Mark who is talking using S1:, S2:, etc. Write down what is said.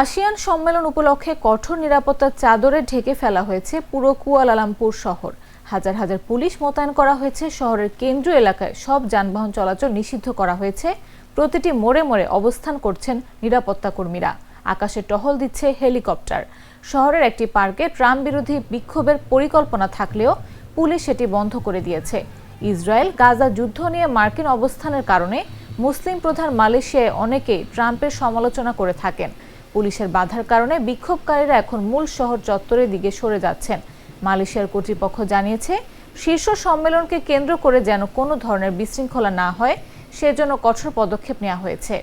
S1: ASEAN সম্মেলন উপলক্ষে কঠোর নিরাপত্তার চাদরে ঢেকে ফেলা হয়েছে পুরো কুয়ালালামপুর শহর। হাজার হাজার পুলিশ মোতায়েন করা হয়েছে, শহরের কেন্দ্রীয় এলাকায় সব যানবাহন চলাচল নিষিদ্ধ করা হয়েছে। প্রতিটি মোড়ে মোড়ে অবস্থান করছেন নিরাপত্তা কর্মীরা। আকাশে টহল দিচ্ছে হেলিকপ্টার। শহরের একটি পার্কে ট্রাম্প বিরোধী বিক্ষোভের পরিকল্পনা থাকলেও পুলিশ সেটি বন্ধ করে দিয়েছে। ইসরায়েল গাজা যুদ্ধ নিয়ে মার্কিন অবস্থানের কারণে মুসলিম প্রধান মালয়েশিয়ায় অনেকেই ট্রাম্পের সমালোচনা করে থাকেন। পুলিশের বাধার কারণে বিক্ষোভকারীরা এখন মূল শহর চত্বরের দিকে সরে যাচ্ছেন। মালয়েশিয়ার কর্তৃপক্ষ জানিয়েছে, শীর্ষ সম্মেলনকে কেন্দ্র করে যেন কোনো ধরনের বিশৃঙ্খলা না হয়, সেজন্য কঠোর পদক্ষেপ নেওয়া হয়েছে।